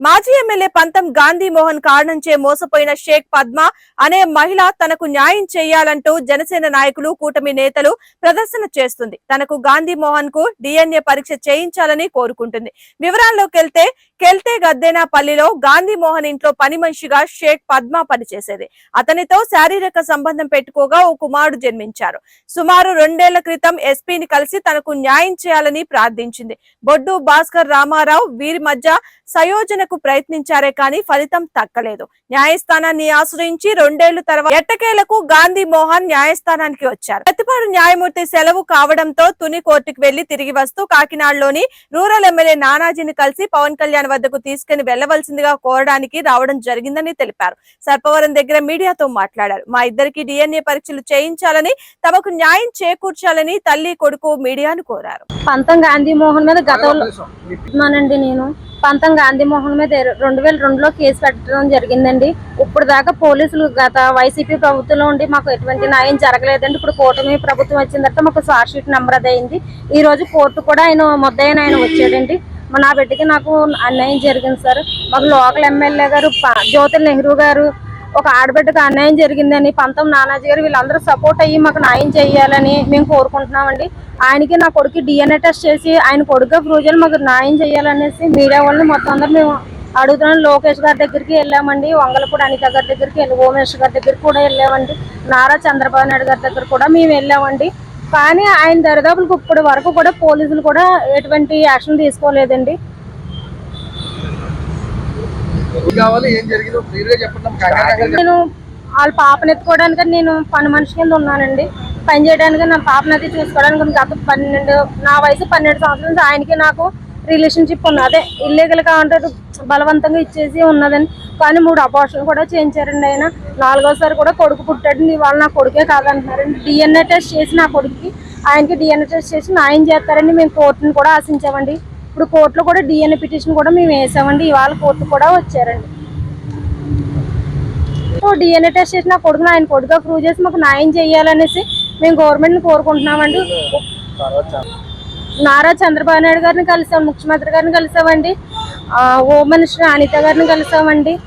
మాజీ ఎమ్మెల్యే పంతం గాంధీ మోహన్ కారణంచే మోసపోయిన షేక్ పద్మ అనే మహిళ తనకు న్యాయం చేయాలంటూ జనసేన నాయకులు కూటమి నేతలు ప్రదర్శన చేస్తుంది. తనకు గాంధీ మోహన్కు డిఎన్ఏ పరీక్ష చేయించాలని కోరుకుంటుంది. వివరాల్లోకి వెళ్తే కెల్తే గద్దేనాపల్లిలో గాంధీ మోహన్ ఇంట్లో పని మనిషిగా షేక్ పద్మ పనిచేసేది. అతనితో శారీరక సంబంధం పెట్టుకోగా ఓ కుమారుడు జన్మించారు. సుమారు రెండేళ్ళ క్రితం ఎస్పీని కలిసి తనకు న్యాయం చేయాలని ప్రార్థించింది. బొడ్డు భాస్కర్ రామారావు వీరి మధ్య సయోజనకు ప్రయత్నించారే కానీ ఫలితం తక్కలేదు. న్యాయస్థానాన్ని ఆశ్రయించి రెండేళ్ళ తర్వాత ఎట్టకేలకు గాంధీ మోహన్ న్యాయస్థానానికి వచ్చారు. ప్రతిపాడు న్యాయమూర్తి సెలవు కావడంతో తుని కోర్టుకు వెళ్ళి తిరిగి వస్తూ కాకినాడలోని రూరల్ ఎమ్మెల్యే నానాజీని కలిసి పవన్ కళ్యాణ్ వద్దకు తీసుకుని వెళ్ళవలసిందిగా కోరడానికి రావడం జరిగిందని తెలిపారు. సర్పవరం దగ్గర మీడియాతో మాట్లాడారు. మా ఇద్దరికి డిఎన్ఏ పరీక్షలు చేయించాలని తమకు న్యాయం చేకూర్చాలని తల్లి కొడుకు మీడియాను కోరారు. పంతం గాంధీ మోహన్ మీద గతంలో నేను. పంతం గాంధీ మోహన్ మీద రెండు వేల రెండులో కేసు పెట్టడం జరిగిందండి. ఇప్పుడు దాకా పోలీసులు గత వైసీపీ ప్రభుత్వంలో ఉండి మాకు ఎటువంటి న్యాయం జరగలేదండి. ఇప్పుడు కూటమి ప్రభుత్వం వచ్చిన తర్వాత మాకు చార్జ్ షీట్ నెంబర్ అది అయింది. ఈ రోజు కోర్టు కూడా ఆయన ముద్దయిన ఆయన వచ్చాడండి. నా బిడ్డకి నాకు అన్యాయం జరిగింది సార్. మాకు లోకల్ ఎమ్మెల్యే గారు జ్యోతి నెహ్రూ గారు ఒక ఆడబిడ్డకు అన్యాయం జరిగిందని పంతం నానాజీ గారు వీళ్ళందరూ సపోర్ట్ అయ్యి మాకు న్యాయం చేయాలని మేము కోరుకుంటున్నామండి. ఆయనకి నా కొడుకు డిఎన్ఏ టెస్ట్ చేసి ఆయన కొడుకు ప్రూవ్ చేయాలి మాకు న్యాయం చేయాలనేసి మీడియా వాళ్ళని మొత్తం అందరూ మేము అడుగుతున్నాం. లోకేష్ గారి దగ్గరికి వెళ్ళామండి. వంగలపూడి అనిత గారి దగ్గరికి వెళ్ళి ఓమేష్ గారి దగ్గరికి కూడా వెళ్ళామండి. నారా చంద్రబాబు నాయుడు గారి దగ్గర కూడా మేము వెళ్ళామండి. కానీ ఆయన దరిదాపులకు ఇప్పటి వరకు కూడా పోలీసులు కూడా ఎటువంటి యాక్షన్ తీసుకోలేదండి. నేను వాళ్ళ పాపను ఎత్తుకోవడానికి నేను పని మనిషి కింద ఉన్నానండి. పని చేయడానికి నా పాపను అది చూసుకోవడానికి గత పన్నెండు నా వయసు పన్నెండు సంవత్సరాల నుంచి ఆయనకి నాకు రిలేషన్షిప్ ఉన్న అదే ఇల్లీగల్గా బలవంతంగా ఇచ్చేసి ఉన్నదని. కానీ మూడు అబార్షన్ కూడా చేయించారండి ఆయన. నాలుగోసారి కూడా కొడుకు పుట్టాడు. ఇవాళ నా కొడుకే కాదంటున్నారండి. డిఎన్ఏ టెస్ట్ చేసి నా కొడుకుకి ఆయనకి డిఎన్ఏ టెస్ట్ చేసి న్యాయం చేస్తారని మేము కోర్టును కూడా ఆశించామండి. ఇప్పుడు కోర్టులో కూడా డిఎన్ఏ పిటిషన్ కూడా మేము వేసామండి. ఇవాళ కోర్టు కూడా వచ్చారండి. సో డిఎన్ఏ టెస్ట్ చేసి నా కొడుకుని ఆయన కొడుకుగా ప్రూవ్ చేసి మాకు న్యాయం చేయాలనేసి మేము గవర్నమెంట్ని కోరుకుంటున్నామండి. నారా చంద్రబాబు నాయుడు గారిని కలిసాం ముఖ్యమంత్రి గారిని కలిసామండి. ఆ, హోమ్ మినిస్టర్ అనిత గారిని కలిసామండి.